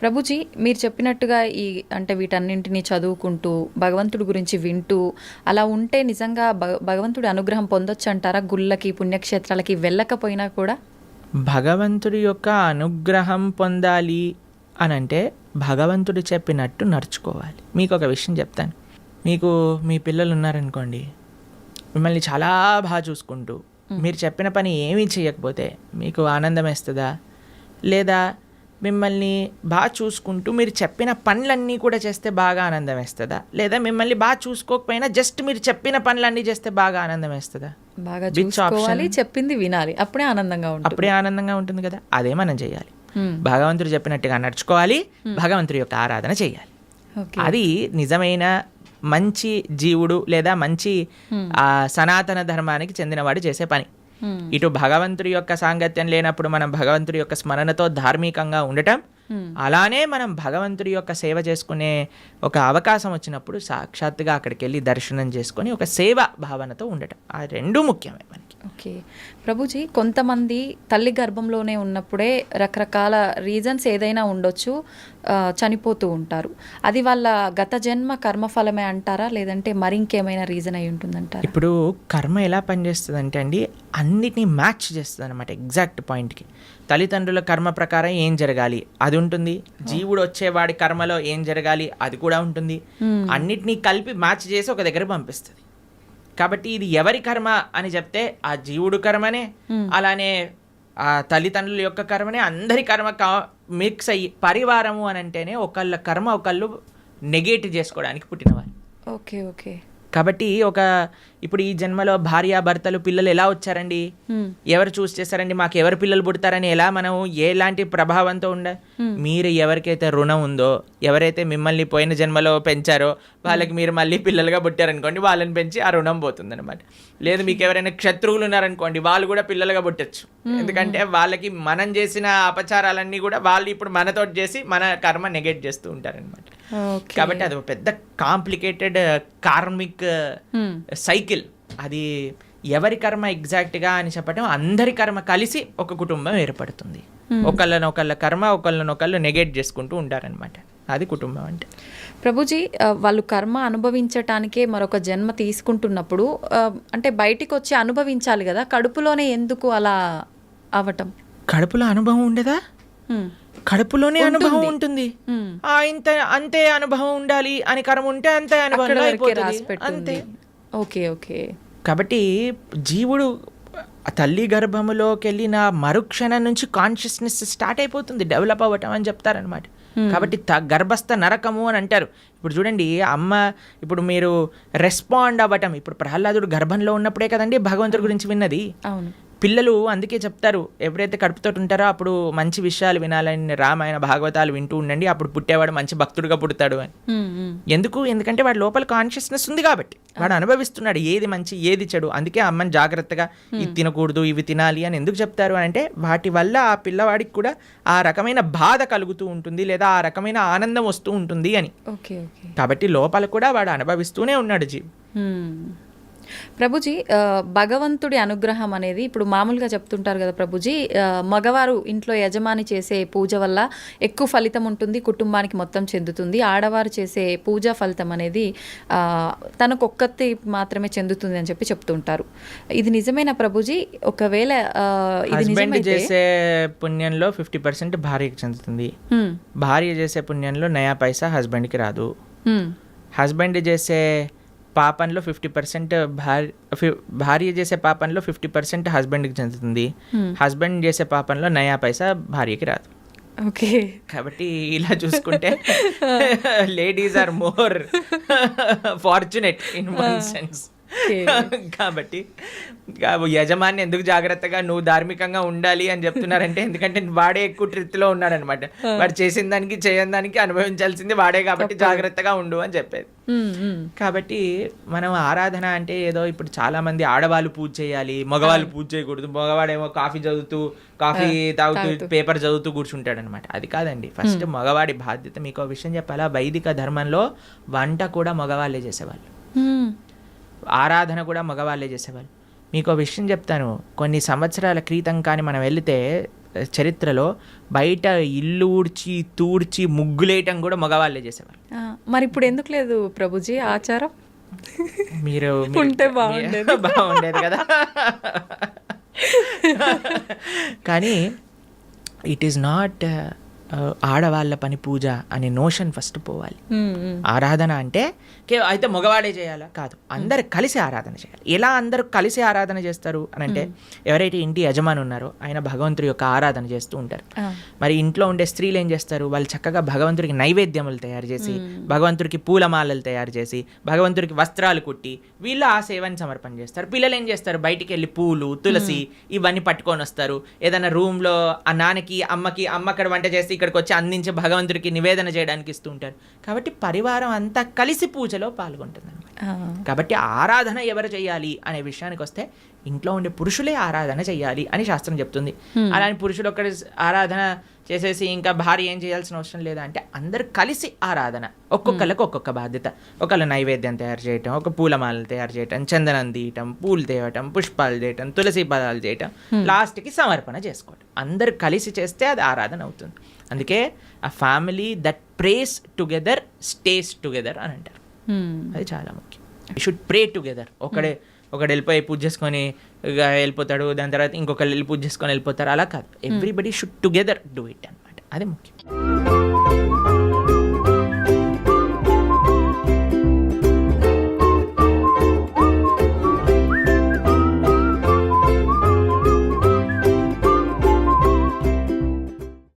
ప్రభుజీ మీరు చెప్పినట్టుగా ఈ అంటే వీటన్నింటినీ చదువుకుంటూ భగవంతుడి గురించి వింటూ అలా ఉంటే నిజంగా భగ- భగవంతుడి అనుగ్రహం పొందొచ్చు అంటారా గుళ్ళకి పుణ్యక్షేత్రాలకి వెళ్ళకపోయినా కూడా? భగవంతుడి యొక్క అనుగ్రహం పొందాలి అని అంటే భగవంతుడు చెప్పినట్టు నడుచుకోవాలి. మీకు ఒక విషయం చెప్తాను. మీకు మీ పిల్లలు ఉన్నారనుకోండి మిమ్మల్ని చాలా బాగా చూసుకుంటూ మీరు చెప్పిన పని ఏమీ చేయకపోతే మీకు ఆనందం వేస్తుందా? లేదా మిమ్మల్ని బాగా చూసుకుంటూ మీరు చెప్పిన పనులన్నీ కూడా చేస్తే బాగా ఆనందం వేస్తుందా? లేదా మిమ్మల్ని బాగా చూసుకోకపోయినా జస్ట్ మీరు చెప్పిన పనులన్నీ చేస్తే బాగా ఆనందం వేస్తుందా? బాగా చూసుకోవాలి? చెప్పింది వినాలి. అప్పుడే ఆనందంగా ఉంటుంది. అప్పుడే ఆనందంగా ఉంటుంది కదా? అదే మనం చేయాలి. భగవంతుడు చెప్పినట్టుగా నడుచుకోవాలి భగవంతుడి యొక్క ఆరాధన చేయాలి. అది నిజమైన మంచి జీవుడు లేదా మంచి సనాతన ధర్మానికి చెందినవాడు చేసే పని. ఇటు భగవంతుడి యొక్క సాంగత్యం లేనప్పుడు మనం భగవంతుడి యొక్క స్మరణతో ధార్మికంగా ఉండటం Hmm. అలానే మనం భగవంతుడి యొక్క సేవ చేసుకునే ఒక అవకాశం వచ్చినప్పుడు సాక్షాత్తుగా అక్కడికి వెళ్ళి దర్శనం చేసుకొని ఒక సేవ భావనతో ఉండటం. ఆ రెండు ముఖ్యమే మనకి. ఓకే. ప్రభుజీ కొంతమంది తల్లి గర్భంలోనే ఉన్నప్పుడే రకరకాల రీజన్స్ ఏదైనా ఉండొచ్చు చనిపోతూ ఉంటారు. అది వాళ్ళ గత జన్మ కర్మఫలమే అంటారా? లేదంటే మరి ఇంకేమైనా రీజన్ అయి ఉంటుందంటారా? ఇప్పుడు కర్మ ఎలా పనిచేస్తుంది అంటే అండి అన్నిటినీ మ్యాచ్ చేస్తుంది అనమాట ఎగ్జాక్ట్ పాయింట్కి. తల్లిదండ్రుల కర్మ ప్రకారం ఏం జరగాలి? అది ఉంటుంది. జీవుడు వచ్చేవాడి కర్మలో ఏం జరగాలి? అది కూడా ఉంటుంది. అన్నిటినీ కలిపి మ్యాచ్ చేసి ఒక దగ్గర పంపిస్తుంది. కాబట్టి ఇది ఎవరి కర్మ అని చెప్తే ఆ జీవుడు కర్మనే అలానే ఆ తల్లిదండ్రుల యొక్క కర్మనే అందరి కర్మ కా మిక్స్ అయ్యి పరివారము అని అంటేనే ఒకళ్ళ కర్మ ఒకళ్ళు నెగేట్ చేసుకోవడానికి పుట్టినవారు. Okay okay. కాబట్టి ఒక ఇప్పుడు ఈ జన్మలో భార్య భర్తలు పిల్లలు ఎలా వచ్చారండి. ఎవరు చూస్ చేశారండి? మాకు ఎవరు పిల్లలు పుడతారని ఎలా మనం ఎలాంటి ప్రభావంతో ఉండ? మీరు ఎవరికైతే రుణం ఉందో ఎవరైతే మిమ్మల్ని పోయిన జన్మలో పెంచారో వాళ్ళకి మీరు మళ్ళీ పిల్లలుగా పుట్టారనుకోండి వాళ్ళని పెంచి ఆ రుణం పోతుందన్నమాట. లేదు మీకు ఎవరైనా క్షత్రువులు ఉన్నారనుకోండి వాళ్ళు కూడా పిల్లలుగా పుట్టచ్చు. ఎందుకంటే వాళ్ళకి మనం చేసిన అపచారాలన్నీ కూడా వాళ్ళు ఇప్పుడు మనతో చేసి మన కర్మ నెగెట్ చేస్తూ ఉంటారనమాట కాబట్టి అది పెద్ద కాంప్లికేటెడ్ కార్మిక్ సైకిల్. అది ఎవరి కర్మ ఎగ్జాక్ట్గా అని చెప్పడం అందరి కర్మ కలిసి ఒక కుటుంబం ఏర్పడుతుంది. ఒకళ్ళని ఒకళ్ళ కర్మ ఒకళ్ళని ఒకళ్ళు నెగెట్ చేసుకుంటూ ఉంటారనమాట అది కుటుంబం అంటే. ప్రభుజీ ఆ, వాళ్ళు కర్మ అనుభవించటానికే మరొక జన్మ తీసుకుంటున్నప్పుడు అంటే బయటికి వచ్చి అనుభవించాలి కదా కడుపులోనే ఎందుకు అలా అవటం? కడుపులో అనుభవం ఉండదా? హ్మ్. కడుపులోనే అనుభవం ఉంటుంది. ఆ ఇంత అంతే అనుభవం ఉండాలి అని కర్మ ఉంటే అంతే అనుభవం అయిపోతుంది. అంతే. Okay okay. కాబట్టి జీవుడు తల్లి గర్భములోకి వెళ్ళిన మరుక్షణం నుంచి కాన్షియస్నెస్ స్టార్ట్ అయిపోతుంది డెవలప్ అవ్వటం అని చెప్తారనమాట కాబట్టి త గర్భస్థ నరకము అని అంటారు. ఇప్పుడు చూడండి అమ్మ ఇప్పుడు మీరు రెస్పాండ్ అవ్వటం ఇప్పుడు ప్రహ్లాదుడు గర్భంలో ఉన్నప్పుడే కదండి భగవంతుడి గురించి విన్నది. పిల్లలు అందుకే చెప్తారు ఎప్పుడైతే కడుపుతో ఉంటారో అప్పుడు మంచి విషయాలు వినాలని రామాయణ భాగవతాలు వింటూ ఉండండి అప్పుడు పుట్టేవాడు మంచి భక్తుడుగా పుడతాడు అని. ఎందుకు? ఎందుకంటే వాడి లోపల కాన్షియస్నెస్ ఉంది కాబట్టి. వాడు అనుభవిస్తున్నాడు ఏది మంచి ఏది చెడు. అందుకే అమ్మని జాగ్రత్తగా ఇది తినకూడదు ఇవి తినాలి అని ఎందుకు చెప్తారు అని అంటే వాటి వల్ల ఆ పిల్లవాడికి కూడా ఆ రకమైన బాధ కలుగుతూ ఉంటుంది లేదా ఆ రకమైన ఆనందం వస్తూ ఉంటుంది అని. కాబట్టి లోపల కూడా వాడు అనుభవిస్తూనే ఉన్నాడు జీవి. ప్రభుజీ భగవంతుడి అనుగ్రహం అనేది ఇప్పుడు మామూలుగా చెప్తుంటారు కదా ప్రభుజీ మగవారు ఇంట్లో యజమాని చేసే పూజ వల్ల ఎక్కువ ఫలితం ఉంటుంది కుటుంబానికి మొత్తం చెందుతుంది. ఆడవారు చేసే పూజా ఫలితం అనేది ఆ, తనకు ఒక్కతి మాత్రమే చెందుతుంది అని చెప్పి చెప్తుంటారు. ఇది నిజమేనా ప్రభుజీ? ఒకవేళ ఇది చేసే పుణ్యంలో ఫిఫ్టీ పర్సెంట్ భార్యకి చెందుతుంది. భార్య చేసే పుణ్యంలో నయా పైసా హస్బెండ్కి రాదు. హస్బెండ్ చేసే పాపంలో ఫిఫ్టీ పర్సెంట్ భార్య భార్య చేసే పాపంలో ఫిఫ్టీ పర్సెంట్ హస్బెండ్కి చెందుతుంది. హస్బెండ్ చేసే పాపంలో నయా పైసా భార్యకి రాదు. ఓకే. కాబట్టి ఇలా చూసుకుంటే ladies are more fortunate in one sense. కాబట్టి యజమాని ఎందుకు జాగ్రత్తగా నువ్వు ధార్మికంగా ఉండాలి అని చెప్తున్నారంటే ఎందుకంటే వాడే ఎక్కువ ట్రిత్లో ఉన్నాడనమాట. వాడు చేసిన దానికి చేయని దానికి అనుభవించాల్సింది వాడే కాబట్టి జాగ్రత్తగా ఉండు అని చెప్పేది. కాబట్టి మనం ఆరాధన అంటే ఏదో ఇప్పుడు చాలా మంది ఆడవాళ్ళు పూజ చేయాలి మగవాళ్ళు పూజ చేయకూడదు మగవాడేమో కాఫీ చదువుతూ కాఫీ తాగుతూ పేపర్ చదువుతూ కూర్చుంటాడు అనమాట అది కాదండి. ఫస్ట్ మగవాడి బాధ్యత. మీకు విషయం చెప్పాలా? వైదిక ధర్మంలో వంట కూడా మగవాళ్ళే చేసేవాళ్ళు. ఆరాధన కూడా మగవాళ్ళే చేసేవాళ్ళు. మీకు ఒక విషయం చెప్తాను. కొన్ని సంవత్సరాల క్రితం కానీ మనం వెళితే చరిత్రలో బయట ఇల్లు ఊడ్చి తూడ్చి ముగ్గులేయటం కూడా మగవాళ్ళే చేసేవారు. ఆ, మరి ఇప్పుడు ఎందుకు లేదు ప్రభుజీ ఆచారం? మీరు మీరు- ఉంటే బాగుండేది. బాగుండేది కదా. కానీ ఇట్ ఈస్ నాట్ ఆడవాళ్ళ పని పూజ అనే నోషన్ ఫస్ట్ పోవాలి. ఆరాధన అంటే అయితే మగవాడే చేయాలా? కాదు అందరు కలిసి ఆరాధన చేయాలి. ఎలా అందరూ కలిసి ఆరాధన చేస్తారు అని అంటే ఎవరైతే ఇంటి యజమాని ఉన్నారో ఆయన భగవంతుడి యొక్క ఆరాధన చేస్తూ ఉంటారు. మరి ఇంట్లో ఉండే స్త్రీలు ఏం చేస్తారు? వాళ్ళు చక్కగా భగవంతుడికి నైవేద్యములు తయారు చేసి భగవంతుడికి పూలమాలలు తయారు చేసి భగవంతుడికి వస్త్రాలు కుట్టి వీళ్ళు ఆ సేవని సమర్పణ చేస్తారు. పిల్లలు ఏం చేస్తారు? బయటికి వెళ్ళి పూలు తులసి ఇవన్నీ పట్టుకొని వస్తారు. ఏదైనా రూమ్లో ఆ నాన్నకి అమ్మకి అమ్మ అక్కడ వంట చేసి ఇక్కడికి వచ్చి అందించి భగవంతుడికి నివేదన చేయడానికి ఇస్తూ ఉంటారు. కాబట్టి పరివారం అంతా కలిసి పూజలో పాల్గొంటుంది కాబట్టి ఆరాధన ఎవరు చేయాలి అనే విషయానికి వస్తే ఇంట్లో ఉండే పురుషులే ఆరాధన చేయాలి అని శాస్త్రం చెప్తుంది. అలాని పురుషులు ఒక్కడి ఆరాధన చేసేసి ఇంకా భార్య ఏం చేయాల్సిన అవసరం లేదా అంటే అందరు కలిసి ఆరాధన. ఒక్కొక్కరికి ఒక్కొక్క బాధ్యత. ఒకళ్ళు నైవేద్యం తయారు చేయటం ఒక పూలమాలలు తయారు చేయటం చందనం తీయటం పూలు తేవటం పుష్పాలు చేయటం తులసి పదాలు చేయటం లాస్ట్కి సమర్పణ చేసుకోవటం. అందరు కలిసి చేస్తే అది ఆరాధన అవుతుంది. అందుకే ఆ family that prays together stays together అని అంటారు. అది చాలా ముఖ్యం. షుడ్ ప్రే టుగెదర్ ఒకడే ఒకడు వెళ్ళిపోయి పూజ చేసుకొని వెళ్ళిపోతాడు దాని తర్వాత ఇంకొకరు వెళ్ళి పూజ చేసుకొని వెళ్ళిపోతారు. అలా కాదు. Everybody should together do it అనమాట అది ముఖ్యం.